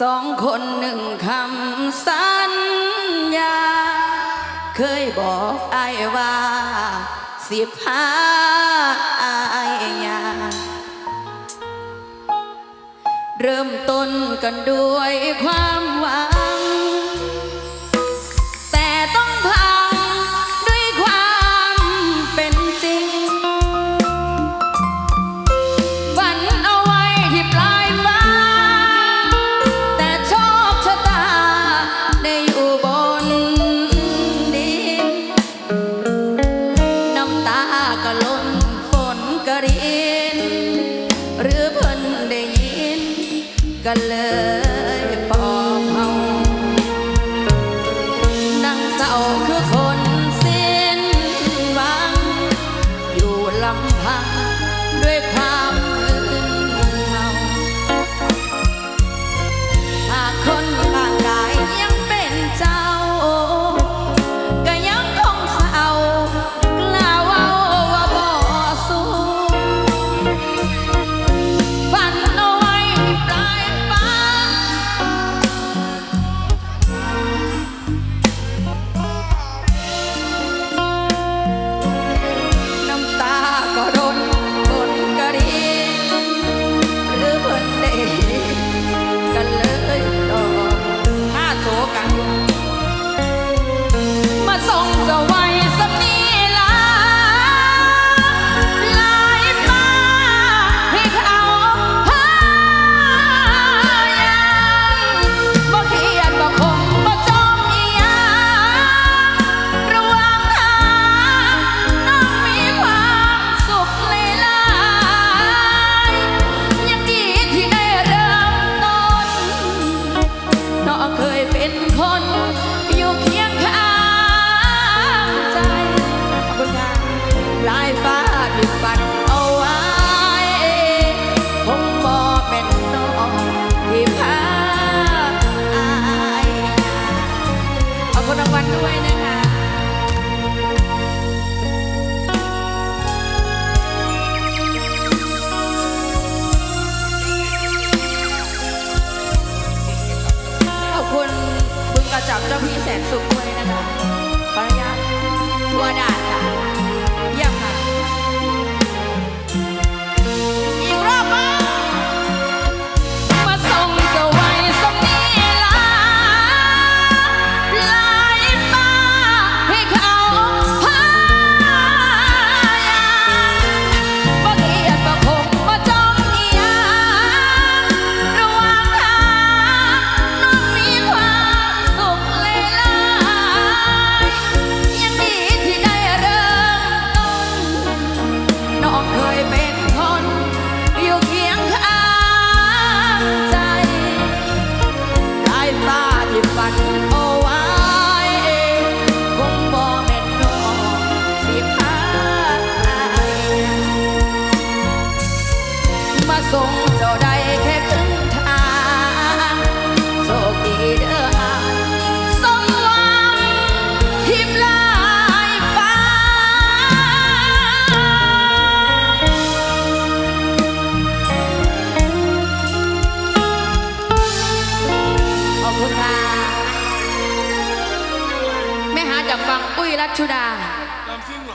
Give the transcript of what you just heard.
สองคนหนึ่งคำสัญญา เคยบอกไอ้ว่า สิพาไอ้ยา เริ่มต้นกันด้วยความหวัง กันเลย รางวัลด้วยนะคะขอบคุณคุณกระจับเจ้าพี่แสนสุขด้วยนะคะขออนุญาตทัวดาน ส่งจ้ได้แค่ครึ่งทางโชคดีเด้ออาสมหวังหิมลายฟ้า ขอบคุณค่ะแม่หาจากฟังปุยรัชชุดา